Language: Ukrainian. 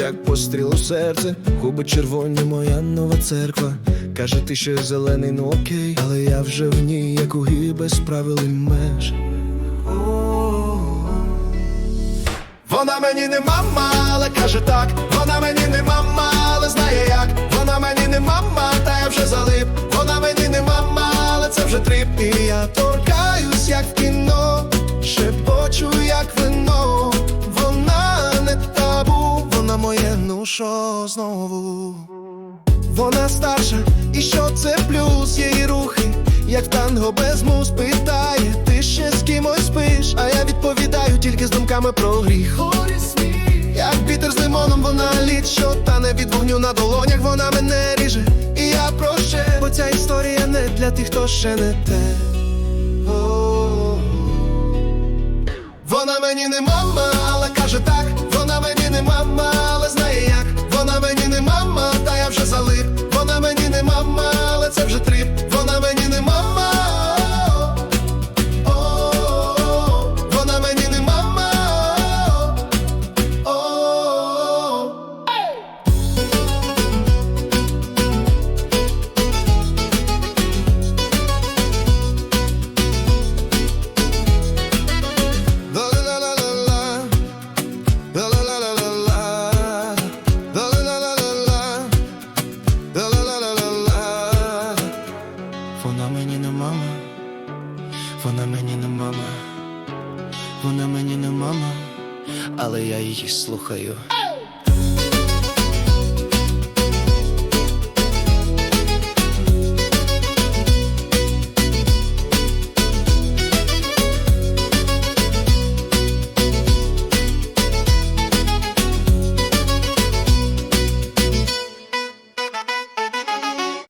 як постріл у серце, губи червоні, моя нова церква. Каже, ти ще зелений, ну окей, але я вже в ній, як у гій без меж. Вона мені не мама, але каже так. Вона мені не мама, але знає як. Вона мені не мама, та я вже залип. Вона мені не мама, але це вже трип. І я торкаюсь, як в кіно, шепочу, як вино. Що знову. Вона старша, і що це плюс її рухи, як танго без мус питає, ти ще з кимось спиш, а я відповідаю тільки з думками про гріх. Як вітер з лимоном, вона лід, що тане від вогню на долонях, вона мене ріже, і я проще, бо ця історія не для тих, хто ще не те. Вона мені не мама, вона мені не мама, вона мені не мама, але я її слухаю.